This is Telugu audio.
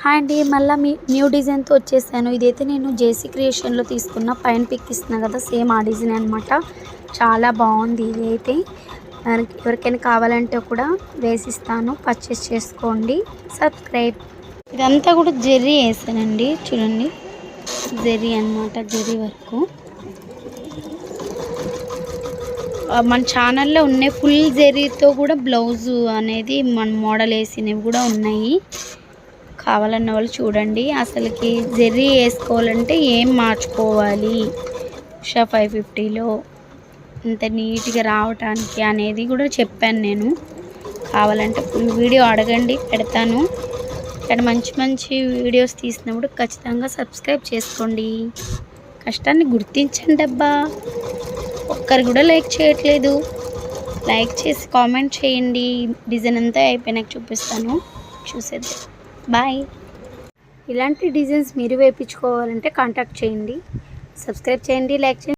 హాయ్ అండి మళ్ళీ మీ న్యూ డిజైన్తో వచ్చేసాను. ఇదైతే నేను జేసీ క్రియేషన్లో తీసుకున్న పైన పిక్ ఇస్తున్నా కదా సేమ్ ఆ డిజైన్ అనమాట చాలా బాగుంది ఇదైతే ఎవరికైనా కావాలంటే కూడా వేసిస్తాను. పర్చేస్ చేసుకోండి. సబ్స్క్రైబ్. ఇదంతా కూడా జెర్రీ వేసానండి చూడండి. జెర్రీ అన్నమాట జెర్రీ వర్క్. మన ఛానల్లో ఉన్నాయి ఫుల్ జెర్రీతో కూడా బ్లౌజు అనేది మన మోడల్ వేసినవి కూడా ఉన్నాయి. కావాలన్న వాళ్ళు చూడండి. అసలుకి జెర్రీ వేసుకోవాలంటే ఏం మార్చుకోవాలి? ఉషా ఫైవ్ ఫిఫ్టీలో ఇంత నీట్గా రావటానికి అనేది కూడా చెప్పాను నేను. కావాలంటే ఫుల్ వీడియో అడగండి పెడతాను. ఇక్కడ మంచి మంచి వీడియోస్ తీసినప్పుడు ఖచ్చితంగా సబ్స్క్రైబ్ చేసుకోండి. కష్టాన్ని గుర్తించండి అబ్బా. ఒక్కరు కూడా లైక్ చేయట్లేదు. లైక్ చేసి కామెంట్ చేయండి. డిజైన్ అంతా అయిపోయినాక చూపిస్తాను. చూసేద్దాం. బాయ్ ఇలాంటి డిజైన్స్ మీరు వేయించుకోవాలంటే కాంటాక్ట్ చేయండి. సబ్స్క్రైబ్ చేయండి లైక్ చేయండి.